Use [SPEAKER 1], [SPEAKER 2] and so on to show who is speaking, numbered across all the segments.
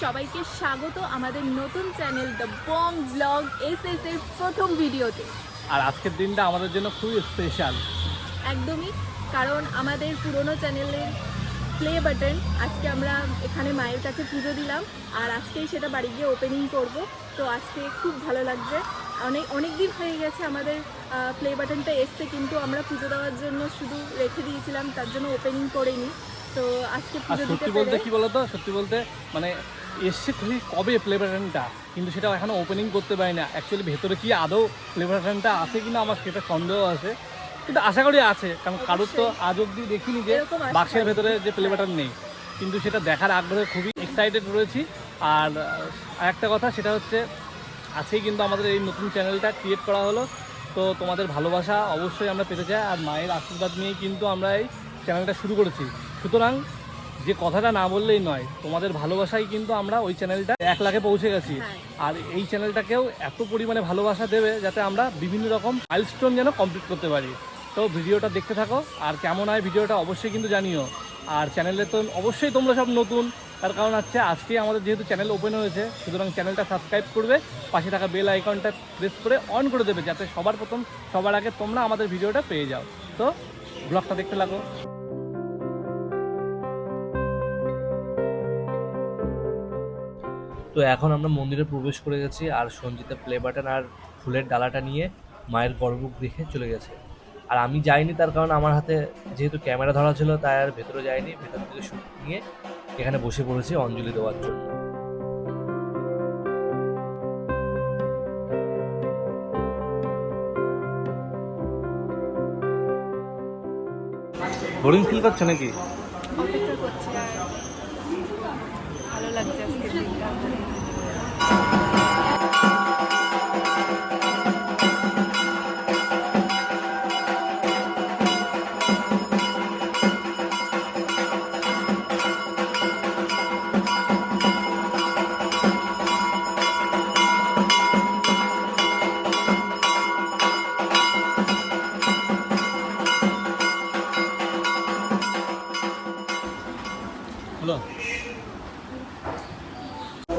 [SPEAKER 1] সবাইকে স্বাগত আমাদের নতুন channel the Bong blog S S এর প্রথম ভিডিওতে।
[SPEAKER 2] আর আজকের দিনটা আমাদের জন্য খুবই স্পেশাল
[SPEAKER 1] একদমই কারণ আমাদের পুরনো চ্যানেলের প্লে বাটন আজকে আমরা এখানে মায়ের কাছে পুজো দিলাম আর আজকেই সেটা বাড়ি গিয়ে ওপেনিং করব। তো আজকে খুব ভালো লাগছে। অনেক অনেক দিন হয়ে গেছে আমাদের প্লে বাটনটা এসছে কিন্তু আমরা পুজো দেওয়ার জন্য শুধু রেখে দিয়েছিলাম তার জন্য ওপেনিং করিনি। তো আজকে পুজো দিতে
[SPEAKER 2] বলতে কি বলতো? সত্যি বলতে মানে এসছে খুবই কবে প্লে বাটনটা কিন্তু সেটা এখনও ওপেনিং করতে পারি না। অ্যাকচুয়ালি ভেতরে কি আদৌ প্লে বাটনটা আছে কিনা আমার সেটা সন্দেহ আছে। কিন্তু আশা করি আছে কারণ কারোর তো আজ অব্দি দেখিনি যে বাক্সের ভেতরে যে প্লে বাটন নেই। কিন্তু সেটা দেখার আগ্রহে খুবই এক্সাইটেড রয়েছি। আর একটা কথা সেটা হচ্ছে আজকেই কিন্তু আমাদের এই নতুন চ্যানেলটা ক্রিয়েট করা হলো। তো তোমাদের ভালোবাসা অবশ্যই আমরা পেতে চাই। আর মায়ের আশীর্বাদ নিয়েই কিন্তু আমরা এই চ্যানেলটা শুরু করেছি। সুতরাং যে কথাটা না বললেই নয় তোমাদের ভালোবাসাই কিন্তু আমরা ওই চ্যানেলটা এক লাখে পৌঁছে গেছি।
[SPEAKER 1] হ্যাঁ।
[SPEAKER 2] আর এই চ্যানেলটাকেও এত পরিমাণে ভালোবাসা দেবে যাতে আমরা বিভিন্ন রকম মাইলস্টোন যেন কমপ্লিট করতে পারি। তো ভিডিওটা দেখতে থাকো আর কেমন হয় ভিডিওটা অবশ্যই কিন্তু জানিও। আর চ্যানেলে তো অবশ্যই তোমরা সব নতুন তার কারণ হচ্ছে আজকে আমাদের যেহেতু চ্যানেল ওপেন হয়েছে সুতরাং চ্যানেলটা সাবস্ক্রাইব করবে পাশে থাকা বেল আইকনটা প্রেস করে অন করে দেবে যাতে সবার প্রথম সবার আগে তোমরা আমাদের ভিডিওটা পেয়ে যাও। তো ব্লগটা দেখতে লাগো।
[SPEAKER 3] তো এখন আমরা মন্দিরে প্রবেশ করে গেছি আর সঞ্জিতা প্লে বাটন আর ফুলের ডালাটা নিয়ে মায়ের গর্ভগৃহে চলে গেছে। আর আমি যাইনি তার কারণ আমার হাতে যেহেতু ক্যামেরা ধরা ছিল, তাই আর ভেতরে যাইনি, ভেতর থেকে শুট নিয়ে এখানে বসে পড়েছি অঞ্জলি দেওয়ার জন্য।
[SPEAKER 2] বোরিং ফিল করছ নাকি?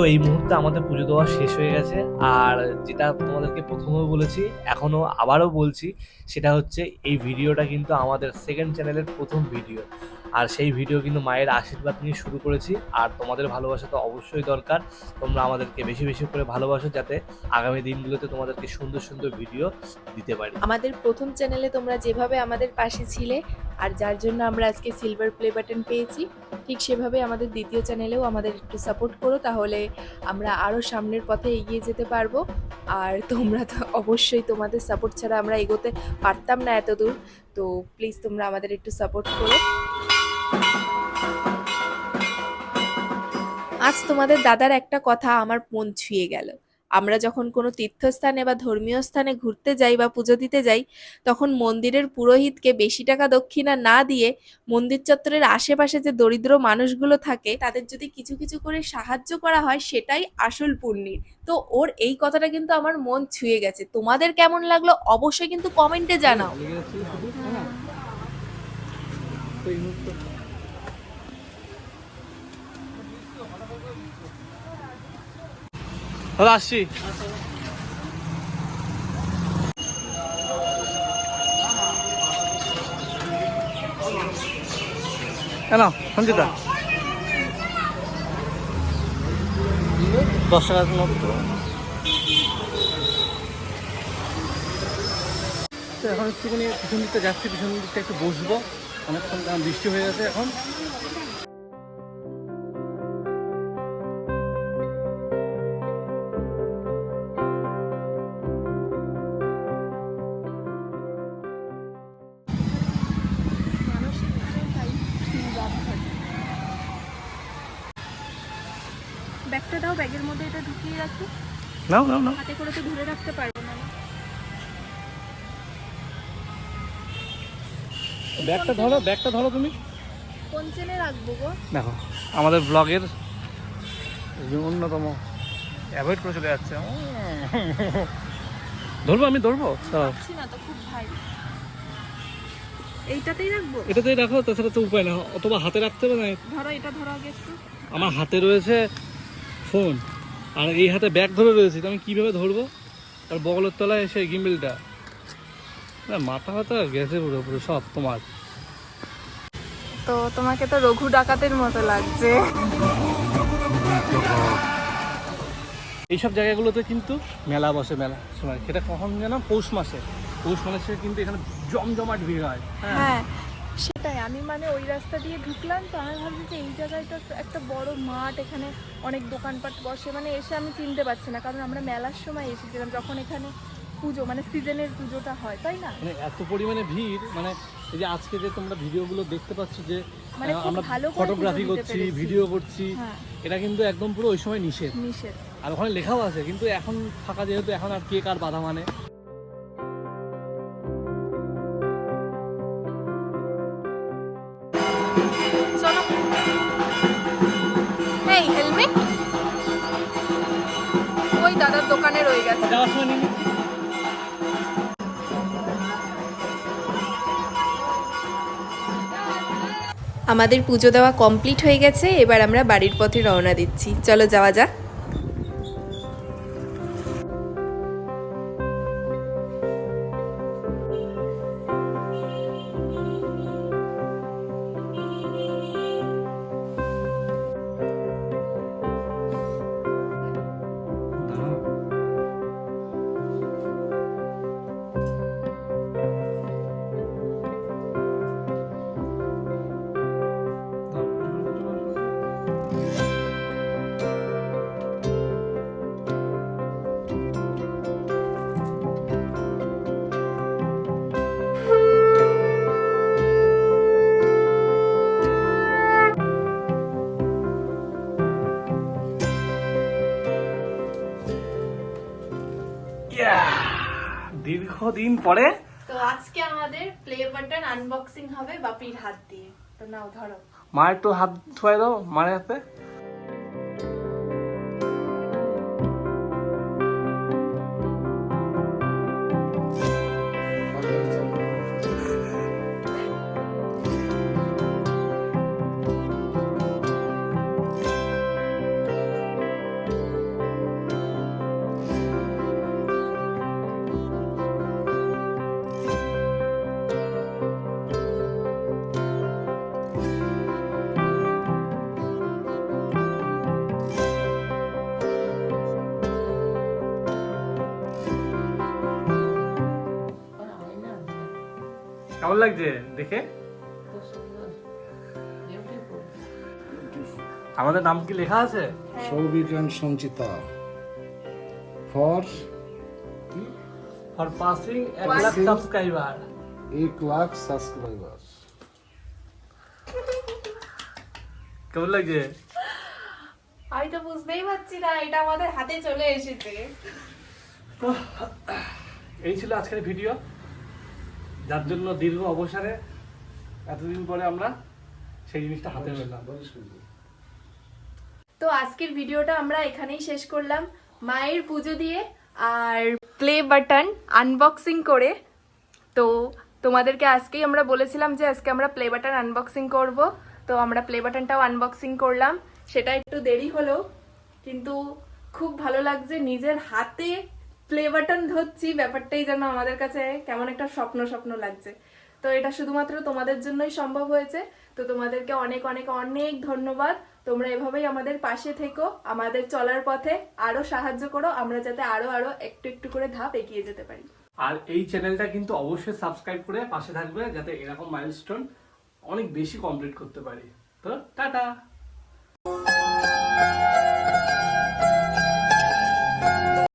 [SPEAKER 3] তো এই মুহূর্তে আমাদের পুজো দেওয়া শেষ হয়ে গেছে। আর যেটা তোমাদেরকে প্রথমেও বলেছি এখনও আবারও বলছি, সেটা হচ্ছে এই ভিডিওটা কিন্তু আমাদের সেকেন্ড চ্যানেলের প্রথম ভিডিও। আর সেই ভিডিও কিন্তু মায়ের আশীর্বাদ নিয়ে শুরু করেছি। আর তোমাদের ভালোবাসা তো অবশ্যই দরকার। তোমরা আমাদেরকে বেশি বেশি করে ভালোবাসো যাতে আগামী দিনগুলোতে তোমাদেরকে সুন্দর সুন্দর ভিডিও দিতে পারি।
[SPEAKER 4] আমাদের প্রথম চ্যানেলে তোমরা যেভাবে আমাদের পাশে ছিলে আর যার জন্য আমরা আজকে সিলভার প্লে বাটন পেয়েছি, ঠিক সেভাবে আমাদের দ্বিতীয় চ্যানেলেও আমাদের একটু সাপোর্ট করো, তাহলে আমরা আরও সামনের পথে এগিয়ে যেতে পারব। আর তোমরা তো অবশ্যই তোমাদের সাপোর্ট ছাড়া আমরা এগোতে পারতাম না এত দূর তো প্লিজ তোমরা আমাদের একটু সাপোর্ট করো। আজ তোমাদের দাদার একটা কথা আমার মন ছুঁয়ে গেল। আমরা যখন কোনো তীর্থস্থানে বা ধর্মীয় স্থানে ঘুরতে যাই বা পুজো দিতে যাই, তখন মন্দিরের পুরোহিতকে বেশি টাকা দক্ষিণা না দিয়ে মন্দির চত্বরের আশেপাশে যে দরিদ্র মানুষগুলো থাকে, তাদের যদি কিছু কিছু করে সাহায্য করা হয়, সেটাই আসল পুণ্যির তো ওর এই কথাটা কিন্তু আমার মন ছুঁয়ে গেছে। তোমাদের কেমন লাগল অবশ্যই কিন্তু কমেন্টে জানাও।
[SPEAKER 2] দাদা আসছি। কেন সঞ্জিতা। দশ টাকার নোট তো। তো এখন একটুখানি পিছন দিকটা যাচ্ছি পিছন দিকটা একটু বসবো। অনেকক্ষণ বৃষ্টি হয়ে গেছে এখন।
[SPEAKER 1] দাও ব্যাগের মধ্যে এটা ঢুকিয়ে রাখি।
[SPEAKER 2] নাও নাও নাও।
[SPEAKER 1] হাতে করে তো ধরে রাখতে পারব না।
[SPEAKER 2] ব্যাগটা ধরো ব্যাগটা ধরো তুমি।
[SPEAKER 1] কোন চেনে রাখব গো?
[SPEAKER 2] দেখো আমাদের ব্লগের অন্যতম। অ্যাভয়েড করে চলে যাচ্ছে। ধরবো আমি ধরবো?
[SPEAKER 1] না তো খুব ভাই এইটাতেই রাখব?
[SPEAKER 2] এটাতেই রাখো তাছাড়া তো উপায় না। অথবা হাতে রাখতে হবে না।
[SPEAKER 1] ধরো এটা ধরো আগে একটু।
[SPEAKER 2] আমার হাতে রয়েছে ফোন। আর এই হাতে ব্যাগ ধরে রয়েছে তো আমি কীভাবে ধরবো? আর বগলের তলায় এসে গিম্বেলটা। না মাথা ফাতা গেছে পুরো পুরো সব তোমার।
[SPEAKER 1] তো তোমাকে তো রঘু ডাকাতের মতো লাগছে।
[SPEAKER 2] এইসব জায়গাগুলোতে কিন্তু মেলা বসে মেলা। সময় সেটা কখন যেন পৌষ মাসে। পৌষ মাসে কিন্তু এখানে জমজমাট ভিড় হয়। হ্যাঁ?
[SPEAKER 1] হ্যাঁ সেটাই আমি মানে ওই রাস্তা দিয়ে ঢুকলাম তো আমি ভাবছি যে এই জায়গাটা তো একটা বড় মাঠ এখানে অনেক দোকানপাট বসে মানে এসে আমি চিনতে পারছি না কারণ আমরা মেলার সময় এসেছিলাম যখন এখানে পুজো মানে সিজনের পুজোটা হয় তাই না?
[SPEAKER 2] মানে এত পরিমাণে ভিড় মানে এই যে আজকে যে তোমরা ভিডিওগুলো দেখতে পাচ্ছ যে
[SPEAKER 1] মানে
[SPEAKER 2] আমরা
[SPEAKER 1] ভালো
[SPEAKER 2] ফটোগ্রাফি করছি ভিডিও করছি
[SPEAKER 1] হ্যাঁ।
[SPEAKER 2] এটা কিন্তু একদম পুরো ওই সময় নিষেধ।
[SPEAKER 1] নিষেধ।
[SPEAKER 2] আর ওখানে লেখাও আছে কিন্তু এখন ফাঁকা যেহেতু এখন আর কে কার বাধা মানে।
[SPEAKER 1] রয়ে গেছে।
[SPEAKER 4] আমাদের পুজো দেওয়া কমপ্লিট হয়ে গেছে এবার আমরা বাড়ির পথে রওনা দিচ্ছি। চলো যাওয়া যাক।
[SPEAKER 2] দীর্ঘদিন পরে
[SPEAKER 1] তো আজকে আমাদের প্লে বাটন আনবক্সিং হবে বাপির হাত দিয়ে। তো নাও ধরো।
[SPEAKER 2] মায়ের তো হাত ধোয়াই দাও মায়ের হাতে। লাগছে? দেখে? আমাদের নাম কি লেখা আছে?
[SPEAKER 5] Souvik and Sanchita. For
[SPEAKER 2] for passing এক লাখ সাবস্ক্রাইবার
[SPEAKER 5] এক লাখ সাবস্ক্রাইবার
[SPEAKER 2] কেমন লাগছে?
[SPEAKER 1] আমি তো বুঝতেই পারছি না এটা আমাদের হাতে চলে এসেছে।
[SPEAKER 2] এই ছিল আজকের ভিডিও যার জন্য দীর্ঘ অবসরে এতদিন পরে আমরা সেই জিনিসটা হাতে পেলাম।
[SPEAKER 1] তো আজকের ভিডিওটা আমরা এখানেই শেষ করলাম। মায়ের পুজো দিয়ে আর প্লে বাটন আনবক্সিং করে। তো তোমাদেরকে আজকেই আমরা বলেছিলাম যে আজকে আমরা প্লে বাটন আনবক্সিং করব। তো আমরা প্লে বাটনটাও আনবক্সিং করলাম। সেটা একটু দেরি হলো, কিন্তু খুব ভালো লাগছে নিজের হাতে প্লে বাটন ধরছি, ব্যাপারটাই যেন আমাদের কাছে কেমন একটা স্বপ্ন স্বপ্ন লাগছে। তো এটা শুধুমাত্র তোমাদের জন্যই সম্ভব হয়েছে। তো তোমাদেরকে অনেক অনেক অনেক ধন্যবাদ। তোমরা এভাবেই আমাদের পাশে থেকো, আমাদের চলার পথে আরও সাহায্য করো, আমরা যাতে আরও আরও একটু একটু করে ধাপ এগিয়ে যেতে পারি।
[SPEAKER 2] আর এই চ্যানেলটা কিন্তু অবশ্যই সাবস্ক্রাইব করে পাশে থাকবে, যাতে এরকম মাইলস্টোন অনেক বেশি কমপ্লিট করতে পারি। তো টাটা!